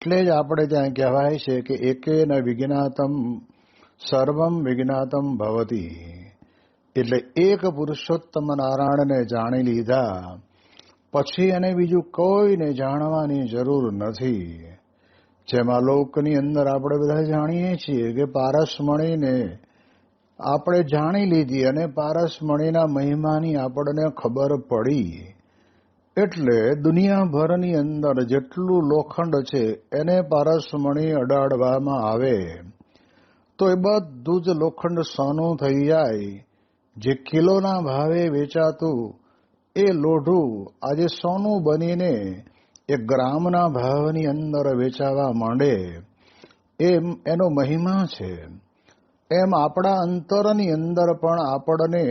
એટલે જ આપણે ત્યાં કહેવાય છે કે એકે ન વિજ્ઞાતમ, સર્વમ વિજ્ઞાતમ ભવતી. એટલે એક પુરુષોત્તમ નારાયણને જાણી લીધા. પછી એને બીજું કોઈને જાણવાની જરૂર નથી. જેમાં લોકની અંદર આપણે બધા જાણીએ છીએ કે પારસમણીને આપણે જાણી લીધી અને પારસમણીના મહિમાની આપણને ખબર પડી. એટલે દુનિયાભરની અંદર જેટલું લોખંડ છે, એને પારસમણી અડાડવામાં આવે. તો એ બધું જ લોખંડ સોનું થઈ જાય. જે કિલોના ભાવે વેચાતું, એ લોઢું આજે સોનું બનીને એ ગ્રામના ભાવની અંદર વેચાવા માંડે. એમ એનો મહિમા છે. એમ આપણા અંતરની અંદર પણ આપણને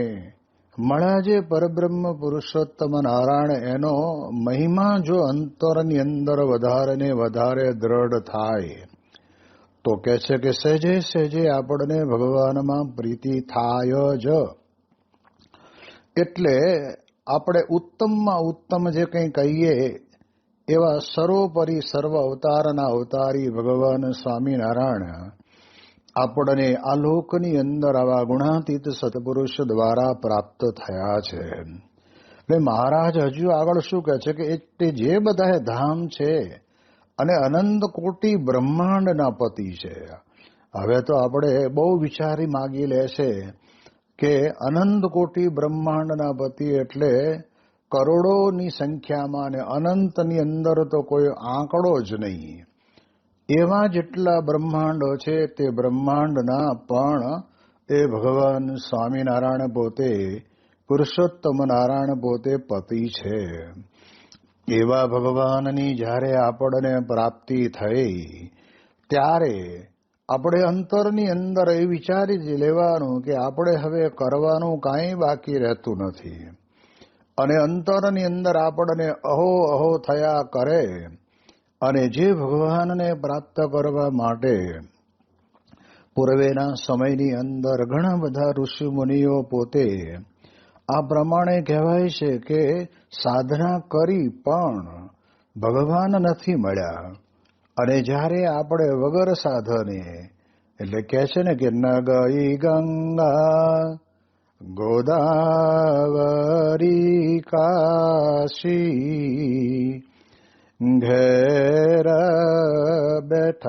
મળ્યા જે પરબ્રહ્મ પુરુષોત્તમ નારાયણ એનો મહિમા જો અંતરની અંદર વધારે ને વધારે દ્રઢ થાય, તો કે છે કે સહેજે સહેજે આપણને ભગવાનમાં પ્રીતિ થાય જ. એટલે આપણે ઉત્તમમાં ઉત્તમ જે કંઈ કહીએ, એવા સર્વોપરી સર્વ અવતારના અવતારી ભગવાન સ્વામિનારાયણ આપણને આ લોકની અંદર આવા ગુણાતીત સત્પુરુષ દ્વારા પ્રાપ્ત થયા છે. એટલે મહારાજ હજુ આગળ શું કહે છે કે તે જે બધા ધામ છે અને અનંત કોટી બ્રહ્માંડના પતિ છે. હવે તો આપણે બહુ વિચારી માગી લે છે કે અનંત કોટી બ્રહ્માંડના પતિ એટલે કરોડોની સંખ્યામાં અને અનંતની અંદર તો કોઈ આંકડો જ નહીં. એવા જેટલા બ્રહ્માંડો છે તે બ્રહ્માંડના, પણ એ ભગવાન સ્વામિનારાયણ પોતે પુરુષોત્તમ નારાયણ પોતે પતિ છે. એવા ભગવાનની જ્યારે આપણને પ્રાપ્તિ થઈ, ત્યારે આપણે અંતરની અંદર એ વિચારી લેવાનું કે આપણે હવે કરવાનું કાંઈ બાકી રહેતું નથી. અને અંતરની અંદર આપણને અહો અહો થયા કરે અને જે ભગવાનને પ્રાપ્ત કરવા માટે પૂર્વેના સમયની અંદર ઘણા બધા ઋષિ મુનિઓ પોતે આ પ્રમાણે કહેવાય છે કે સાધના કરી પણ ભગવાન નથી મળ્યા. અને જ્યારે આપણે વગર સાધને, એટલે કે છે ને કે ન ગઈ ગંગા, ગોદાવરી, કાશી घर बैठ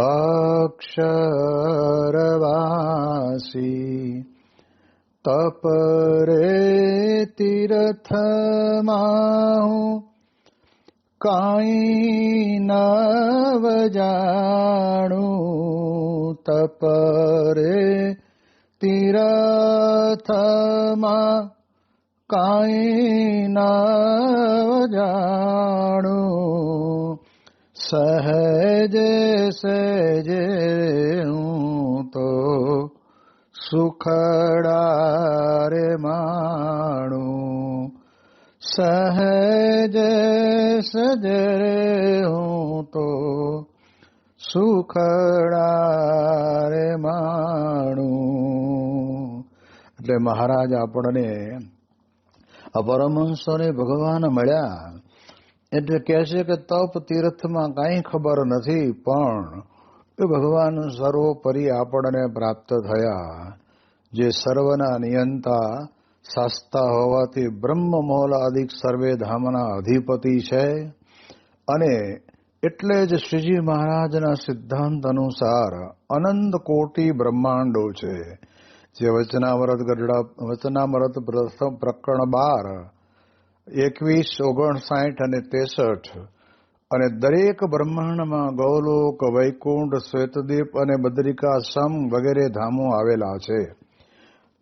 अक्षरवासी तपरे तीर्थ तिरथमा नव जाणु तपरे तिरथमा કાંઈ ના જાણું. સહેજે સહેજે હું તો સુખડારે માણું. સહેજે સજે હું તો સુખડારે માણું. એટલે મહારાજ આપણને અપરમહંસોને ભગવાન મળ્યા. એટલે કહે છે કે તપ તીર્થમાં કાંઈ ખબર નથી, પણ એ ભગવાન સર્વોપરી આપણને પ્રાપ્ત થયા. જે સર્વના નિયંતા શાસ્તા હોવાથી બ્રહ્મ મૌલાદિક સર્વે ધામના અધિપતિ છે. અને એટલે જ શ્રીજી મહારાજના સિદ્ધાંત અનુસાર અનંત કોટી બ્રહ્માંડો છે. જે વચનામૃત ગઢડા, વચનામૃત પ્રકરણ બાર, એકવીસ, ઓગણસાઠ અને તેસઠ અને દરેક બ્રહ્માંડમાં ગૌલોક, વૈકુંઠ, શ્વેતદીપ અને બદ્રિકા સમ વગેરે ધામો આવેલા છે.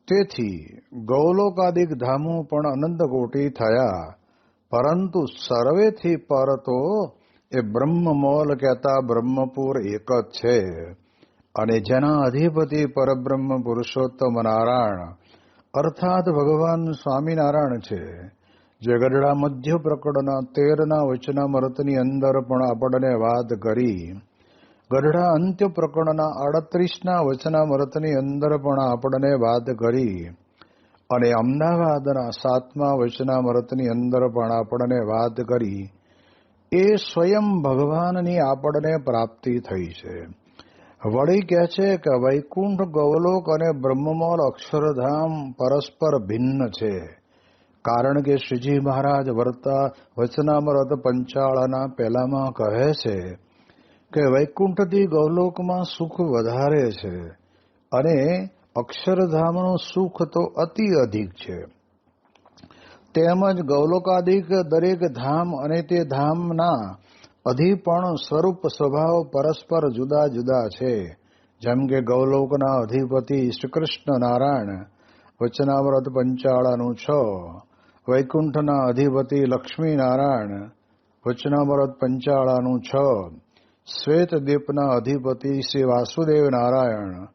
તેથી ગૌલોકાદિક ધામો પણ અનંત કોટી થયા, પરંતુ સર્વેથી પર તો એ બ્રહ્મમોલ કહેતા બ્રહ્મપુર એક જ છે. અને જેના અધિપતિ પરબ્રહ્મ પુરુષોત્તમ નારાયણ, અર્થાત ભગવાન સ્વામિનારાયણ છે. જે ગઢડા મધ્ય પ્રકરણના તેરના વચનામૃતની અંદર પણ આપણને વાત કરી. ગઢડા અંત્ય પ્રકરણના અડત્રીસના વચનામૃતની અંદર પણ આપણને વાત કરી. અને અમદાવાદના સાતમા વચનામૃતની અંદર પણ આપણને વાત કરી. એ સ્વયં ભગવાનની આપણને પ્રાપ્તિ થઈ છે. વળી કહે છે કે વૈકુંઠ ગૌલોક અને બ્રહ્મમોલ અક્ષરધામ પરસ્પર ભિન્ન છે. કારણ કે શ્રીજી મહારાજ વર્તા વચનામૃત પંચાળાના પહેલામાં કહે છે કે વૈકુંઠથી ગૌલોકમાં સુખ વધારે છે અને અક્ષરધામનું સુખ તો અતિ અધિક છે. તેમજ ગૌલોકાધિક દરેક ધામ અને તે ધામના અધિપણ સ્વરૂપ સ્વભાવ પરસ્પર જુદા જુદા છે. જેમ કે ગૌલોકના અધિપતિ શ્રી કૃષ્ણ નારાયણ, વચનામૃત પંચાળાનું છ, વૈકુંઠના અધિપતિ લક્ષ્મી નારાયણ વચનાવ્રત પંચાળાનું છ, શ્વેત દીપના અધિપતિ શ્રી વાસુદેવ નારાયણ,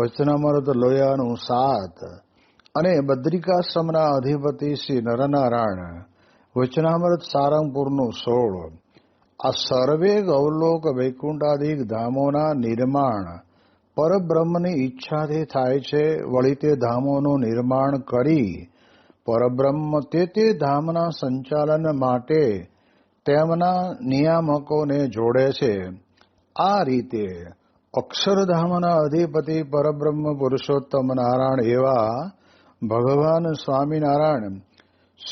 વચનામૃત લોયાનું સાત અને બદ્રિકાશ્રમના અધિપતિ શ્રી નરનારાયણ, વચનામૃત સારંગપુરનું સોળ. આ સર્વે ગૌલોક વૈકુંઠાદિક ધામોના નિર્માણ પરબ્રહ્મની ઈચ્છાથી થાય છે, વળી તે ધામોનું નિર્માણ કરી પરબ્રહ્મ તે તે ધામના સંચાલન માટે તેમના નિયામકોને જોડે છે. આ રીતે અક્ષરધામના અધિપતિ પરબ્રહ્મ પુરુષોત્તમ નારાયણ એવા ભગવાન સ્વામિનારાયણ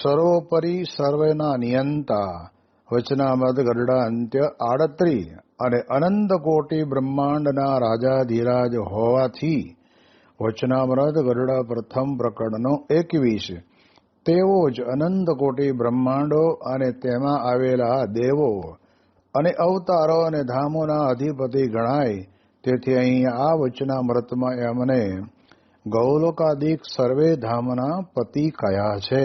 સર્વોપરી સર્વેના નિયંતા વચનામદ ગરડા અંત્ય આડત્રી અને અનંત કોટી બ્રહ્માંડના રાજાધિરાજ હોવાથી વચનામૃત ગરડા પ્રથમ પ્રકરણનો એકવીસ તેવો જ અનંત કોટી બ્રહ્માંડો અને તેમાં આવેલા દેવો અને અવતારો અને ધામોના અધિપતિ ગણાય તેથી અહીં આ વચનામૃતમાં એમને ગૌલોકાદિક સર્વે ધામના પતિ કયા છે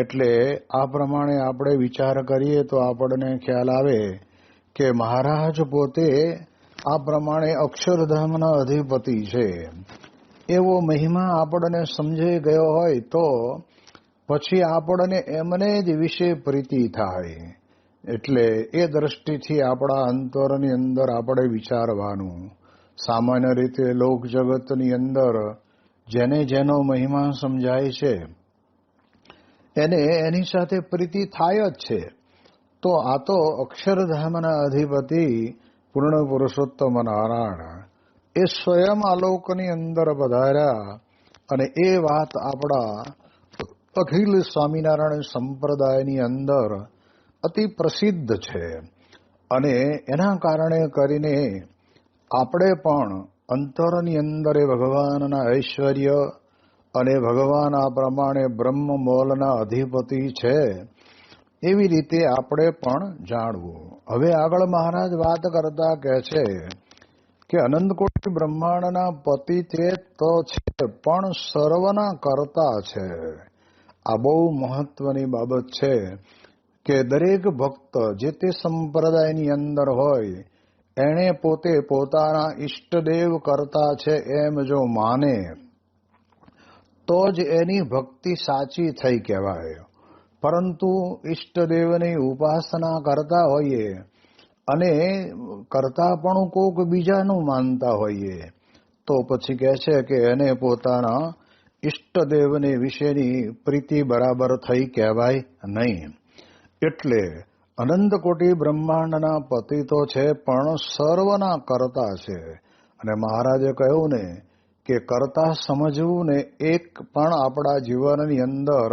એટલે આ પ્રમાણે આપણે વિચાર કરીએ તો આપણને ખ્યાલ આવે કે મહારાજ પોતે આ પ્રમાણે અક્ષરધામના અધિપતિ છે. એવો મહિમા આપણને સમજાઈ ગયો હોય તો પછી આપણને એમને જ વિશે પ્રીતિ થાય. એટલે એ દ્રષ્ટિથી આપણા અંતરની અંદર આપણે વિચારવાનું. સામાન્ય રીતે લોક જગતની અંદર જેને જેનો મહિમા સમજાય છે એને એની સાથે પ્રીતિ થાય જ છે. તો આ તો અક્ષરધામના અધિપતિ પૂર્ણ પુરુષોત્તમ નારાયણ એ સ્વયં આલોકની અંદર પધાર્યા અને એ વાત આપણા અખિલ સ્વામિનારાયણ સંપ્રદાયની અંદર અતિ પ્રસિદ્ધ છે. અને એના કારણે કરીને આપણે પણ અંતરની અંદર એ ભગવાનના ઐશ્વર્ય અને ભગવાન આ પ્રમાણે બ્રહ્મ મોલના અધિપતિ છે, એવી રીતે આપણે પણ જાણવું. હવે આગળ મહારાજ વાત કરતા કહે છે કે અનંતકોટી બ્રહ્માંડના પતિ તે તો છે, પણ સર્વના કરતા છે. આ બહુ મહત્વની બાબત છે કે દરેક ભક્ત જે તે સંપ્રદાયની અંદર હોય, એણે પોતે પોતાના ઈષ્ટદેવ કરતા છે એમ જો માને તો જ એની ભક્તિ સાચી થઈ કહેવાય. પરંતુ ઈષ્ટદેવની ઉપાસના કરતા હોઈએ અને કરતા પણ કોક બીજાનું માનતા હોઈએ, તો પછી કહે છે કે એને પોતાના ઈષ્ટદેવને વિશેની પ્રીતિ બરાબર થઈ કહેવાય નહીં. એટલે અનંત કોટી બ્રહ્માંડના પતિ તો છે પણ સર્વના કરતા છે. અને મહારાજે કહ્યું ને કે કરતા સમજવું ને એક પણ આપણા જીવનની અંદર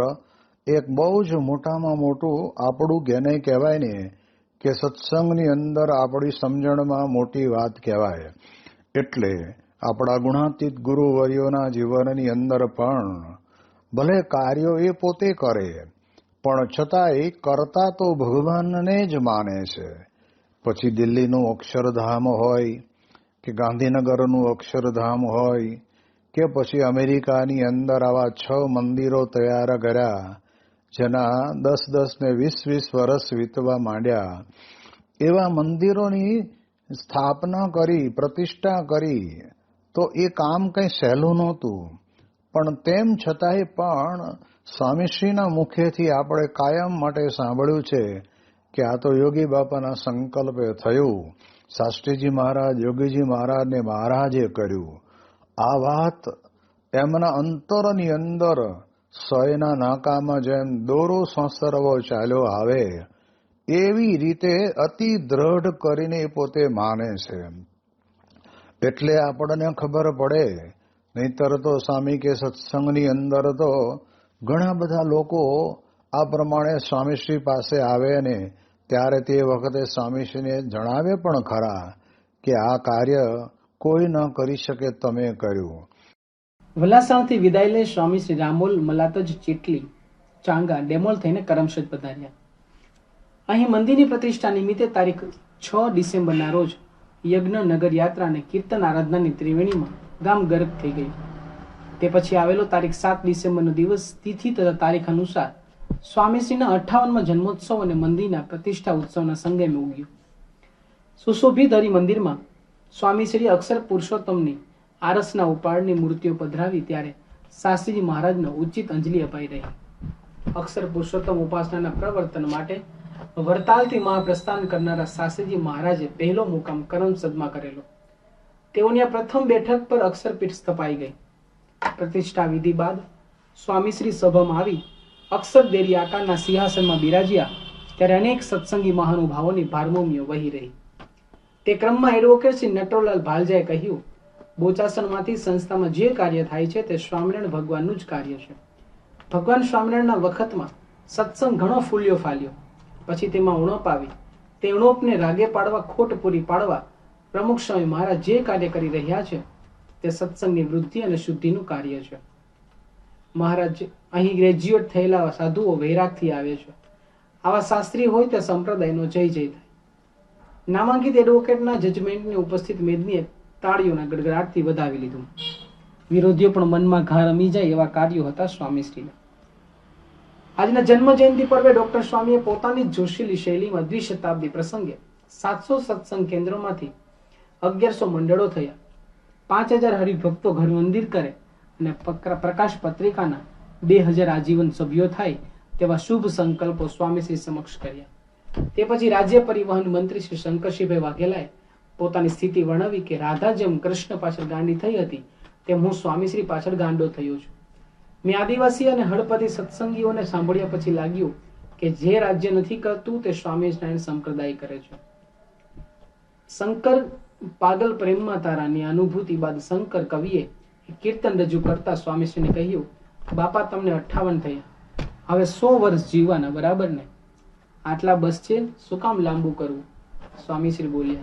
એક બહુ જ મોટામાં મોટું આપણું જેને કહેવાય ને કે સત્સંગની અંદર આપણી સમજણમાં મોટી વાત કહેવાય. એટલે આપણા ગુણાતીત ગુરુવર્યોના જીવનની અંદર પણ ભલે કાર્યો એ પોતે કરે, પણ છતાંય કરતા તો ભગવાનને જ માને છે. પછી દિલ્હીનું અક્ષરધામ હોય કે ગાંધીનગરનું અક્ષરધામ હોય કે પછી અમેરિકાની અંદર આવા છ મંદિરો તૈયાર કર્યા, જેના દસ દસ ને વીસ વીસ વર્ષ વીતવા માંડ્યા. એવા મંદિરોની સ્થાપના કરી, પ્રતિષ્ઠા કરી, તો એ કામ કંઈ સહેલું નહોતું. પણ તેમ છતાંય પણ સ્વામીશ્રીના મુખેથી આપણે કાયમ માટે સાંભળ્યું છે કે આ તો યોગી બાપાના સંકલ્પે થયું. શાસ્ત્રીજી મહારાજ, યોગીજી મહારાજને મહારાજે કર્યું. આ વાત એમના અંતરની અંદર સયના નાકામાં જેમ દોરો સંસર્વો ચાલ્યો આવે, એવી રીતે અતિ દ્રઢ કરીને પોતે માને છે. એટલે આપણને ખબર પડે, નહીતર તો સ્વામી કે સત્સંગની અંદર તો ઘણા બધા લોકો આ પ્રમાણે સ્વામીશ્રી પાસે આવે ને ત્યારે તે વખતે સ્વામીશ્રીને જણાવે પણ ખરા કે આ કાર્ય કોઈ ન કરી શકે તમે કર્યું. વલાસાણથી વિદાય લઈ સ્વામી શ્રી રામોલ મલાતજ ચીટલી, ચાંગા, ડેમોલ થઈને કરમસદ પધાર્યા. અહીં મંદિરની પ્રતિષ્ઠા નિમિત્તે તારીખ છ ડિસેમ્બરના રોજ યજ્ઞ, નગર યાત્રા અને કીર્તન આરાધનાની ત્રિવેણીમાં ગામ ગર્ભ થઈ ગયું. તે પછી આવેલો તારીખ સાત ડિસેમ્બરનો દિવસ તિથિ તથા તારીખ અનુસાર સ્વામીશ્રીના અઠ્ઠાવનમાં જન્મોત્સવ અને મંદિરના પ્રતિષ્ઠા ઉત્સવના સંગમે ઉગ્યું. સુશોભિત મંદિરમાં સ્વામીશ્રી અક્ષર પુરુષોત્તમની આરસના ઉપાડની મૂર્તિઓ પધરાવી ત્યારે શાસ્ત્રીજી મહારાજનો ઉચિત અંજલિ અપાઈ રહી. અક્ષર પુરુષોત્તમ ઉપાસનાના પ્રવર્તન માટે વરતાલથી મહાપ્રસ્થાન કરનારા શાસ્ત્રીજી મહારાજે પહેલો મુકામ કરમસદમાં કરેલો. તેઓની આ પ્રથમ બેઠક પર અક્ષરપીઠ સ્થપાઈ ગઈ. પ્રતિષ્ઠા વિધિ બાદ સ્વામીશ્રી સભામાં આવી અક્ષર દેરી આકારના સિંહાસનમાં બિરાજ્યા, ત્યારે અનેક સત્સંગી મહાનુભાવોની ભારમોમીઓ વહી રહી. તે ક્રમમાં એડવોકેટ શ્રી નટોલાલ ભાલજાએ કહ્યું, બોચાસણમાંથી સંસ્થામાં જે કાર્ય થાય છે તે સ્વામિનારાયણ ભગવાનનું જ કાર્ય છે. ભગવાન સ્વામિનારાયણના વખતમાં સત્સંગ ઘણો ફૂલ્યો ફાલ્યો. પછી તેમાં ઉણપ આવી. તે ઉણપને રાગે પાડવા, ખોટ પૂરી પાડવા પ્રમુખ સ્વામી મહારાજ જે કાર્ય કરી રહ્યા છે તે સત્સંગની વૃદ્ધિ અને શુદ્ધિનું કાર્ય છે. મહારાજ, અહીં ગ્રેજ્યુએટ થયેલા સાધુઓ વૈરાગથી આવે છે. આવા શાસ્ત્રી હોય તે સંપ્રદાયનો જય જય થાય. નામાંકિત એડવોકેટના જજમેન્ટની ઉપસ્થિત મેદનીએ તાળીઓના ગડગડાટથી વધાવી લીધું. વિરોધીઓ પણ મનમાં ઘા રમી જાય એવા કાર્યો હતા સ્વામીશ્રીના. આજના જન્મ જયંતિ પર્વે ડોક્ટર સ્વામીએ પોતાની જોશીલી શૈલીમાં દ્વિશતાબ્દી પ્રસંગે સાતસો સત્સંગ કેન્દ્રોમાંથી અગિયારસો મંડળો થયા. પાંચ હજાર હરિભક્તો ઘર મંદિર કરે. અને પ્રકાશ પત્રિકાના બે હજાર આજીવન સભ્યો થાય તેવા શુભ સંકલ્પો સ્વામીશ્રી સમક્ષ કર્યા. તે પછી રાજ્ય પરિવહન મંત્રી શ્રી શંકરસિંહભાઈ વાઘેલાએ પોતાની સ્થિતિ વર્ણવી કે રાધા જેમ કૃષ્ણ પાછળ ગાંડી થઈ હતી, તેમ હું સ્વામીશ્રી પાછળ ગાંડો થયો છું. મેં આદિવાસી અને હળપતિ સત્સંગીઓને સાંભળ્યા પછી લાગ્યું કે જે રાજ્ય નથી કરતું, તે સ્વામિનારાયણ સંપ્રદાય કરે છે. શંકર પાગલ પ્રેમમાં તારાની અનુભૂતિ બાદ શંકર કવિએ કીર્તન રજૂ કરતા સ્વામીશ્રીને કહ્યું, બાપા, તમને અઠાવન થયા. હવે સો વર્ષ જીવવાના, બરાબર ને? આટલા બસ છે, શું કામ લાંબુ કરવું? સ્વામીશ્રી બોલ્યા,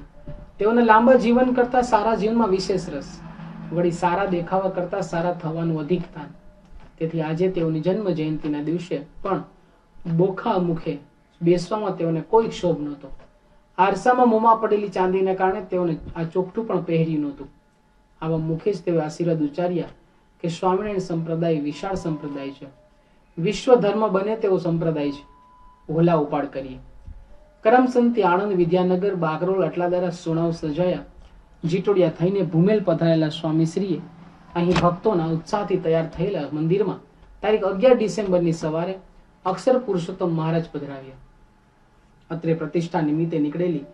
તેઓને લાંબા જીવન કરતા સારા જીવનમાં વિશેષ રસ. વળી સારા દેખાવા કરતા સારા થવાનું અધિક સ્થાન તેથી આજે તેઓની જન્મ જયંતિના દિવસે પણ બોખા મુખે બેસવામાં તેઓને કોઈ ક્ષોભ નહોતો. આરસામાં મોંમાં પડેલી ચાંદીને કારણે તેઓને આ ચોકઠું પણ પહેર્યું નહોતું. આવા મુખે જ તેઓએ આશીર્વાદ ઉચ્ચાર્યા કે સ્વામિનારાયણ સંપ્રદાય વિશાળ સંપ્રદાય છે. વિશ્વ ધર્મ બને તેવો સંપ્રદાય છે. ઓલા ઉપાડ કરીએ. કરમસંતી આણંદ વિદ્યાનગર બાગરોલ અટલાદારા સુણાવ સજાયા. જીટોડિયા થઈને ભૂમેલ પધારેલા સ્વામીશ્રીએ અહીં ભક્તોના ઉત્સાહથી તૈયાર થયેલા મંદિરમાં તારીખ અગિયાર ડિસેમ્બરની સવારે અક્ષર પુરુષોત્તમ મહારાજ પધરાવ્યા. અત્રે પ્રતિષ્ઠા નિમિત્તે નીકળેલી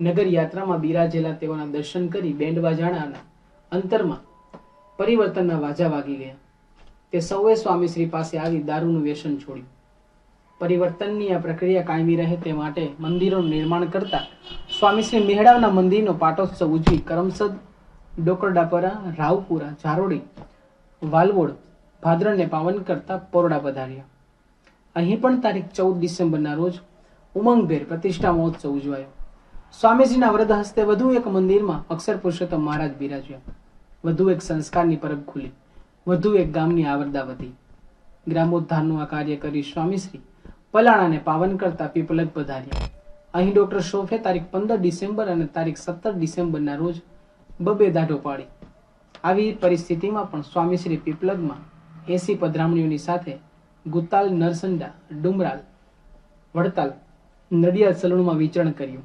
નગર યાત્રામાં બિરાજેલા તેઓના દર્શન કરી બેન્ડ વાજાણાના અંતરમાં પરિવર્તનના વાજા વાગી ગયા. તે સૌએ સ્વામીશ્રી પાસે આવી દારૂનું વ્યસન છોડ્યું. પરિવર્તનની આ પ્રક્રિયા કાયમી રહે તે માટે મંદિરોનું નિર્માણ કરતા સ્વામીશ્રી મેહડાવના મંદિરનો પાટોત્સવ ઉજવી કરમસદ, ડોકરડાપરા, રાવપુરા, ઝારોડી, વાલવોડ ભાદરણને પાવન કરતા પોરડા પધાર્યા. અહીં પણ તારીખ ચૌદ ડિસેમ્બરના રોજ ઉમંગભેર પ્રતિષ્ઠા મહોત્સવ ઉજવાયો. સ્વામીજીના વ્રત હસ્તે વધુ એક મંદિરમાં અક્ષર પુરુષોત્તમ મહારાજ બિરાજ્યા. વધુ એક સંસ્કારની પરબ ખુલી. વધુ એક ગામની આવરદા વધી. ગ્રામોદ્ધારનું આ કાર્ય કરી સ્વામીશ્રી પલાણાને પાવન કરતા પીપલગ પધાર્યા. અહીં ડોક્ટર શોફે તારીખ પંદર ડિસેમ્બર અને તારીખ સત્તર ડિસેમ્બરના રોજ બબે દાઢો પાડી. આવી પરિસ્થિતિમાં પણ સ્વામીશ્રી પીપલગમાં એસી પધરામણીઓની સાથે ગુતાલ નરસંડા ડુમરાલ વડતાલ નડિયાદ સલૂણમાં વિચરણ કર્યું.